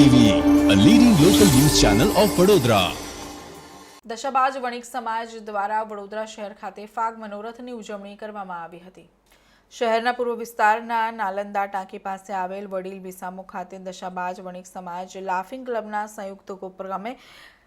TV a leading local news channel of Vadodara દશાબાજ વણિક સમાજ દ્વારા વડોદરા શહેર ખાતે ફાગ મનોરથની ઉજવણી કરવામાં આવી હતી. શહેરના પૂર્વ વિસ્તારના નાલંદા ટાંકી પાસે આવેલ વડીલ બિસામો ખાતે દશાબાજ વણિક સમાજ લાફિંગ ક્લબના સંયુક્ત ઉપક્રમે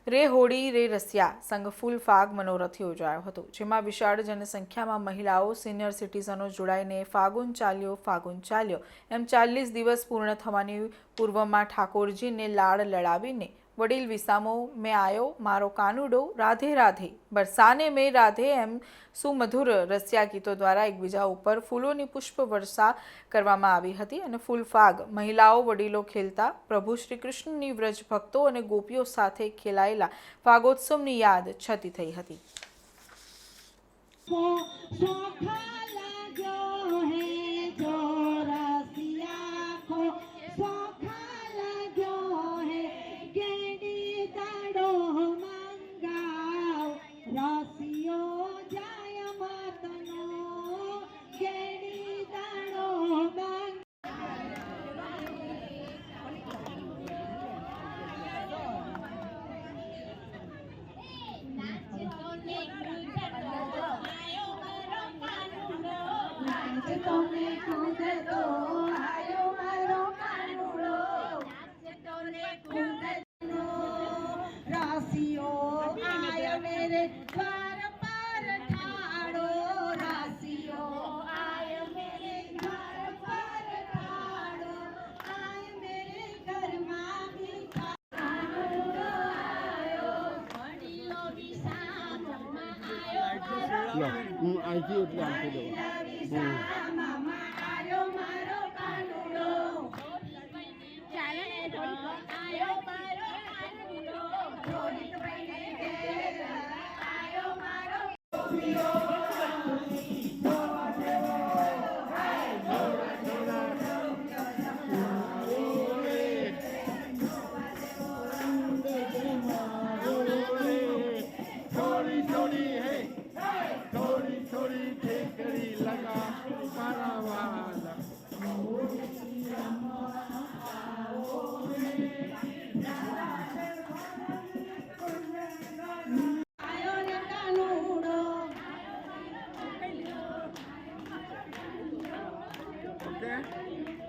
રે હોડી રે રસિયા સંઘ ફૂલ ફાગ મનોરથ યોજાયો હતો, જેમાં વિશાળ જનસંખ્યામાં મહિલાઓ સિનિયર સિટીઝનો જોડાઈને ફાગુન ચાલ્યો ફાગુન ચાલ્યો, એમ ચાલીસ દિવસ પૂર્ણ થવાની પૂર્વમાં ઠાકોરજીને લાડ લડાવીને વડીલ વિસામો, મેં આયો, મારો કાનુડો, રાધે રાધે. બરસાને મેં રાધે એમ સુમધુર રસિયા ગીતો દ્વારા એકબીજા ઉપર ફૂલોની પુષ્પ વર્ષા કરવામાં આવી હતી અને ફૂલ ફાગ મહિલાઓ, વડીલો ખેલતા પ્રભુ શ્રી કૃષ્ણની વ્રજ ભક્તો અને ગોપીઓ સાથે ખેલાયેલા ફાગોત્સવની યાદ છતી થઈ હતી. મેરે દ્વાર પર ઠાડો આયો મેરે ઘરમાં ભીખા કાનુડો આયો વિસામમાં આયો લો હું આજે એટલે આપી દઉં મામા આયો મારો કાનુડો આયો મારો કાનુડો મારો there?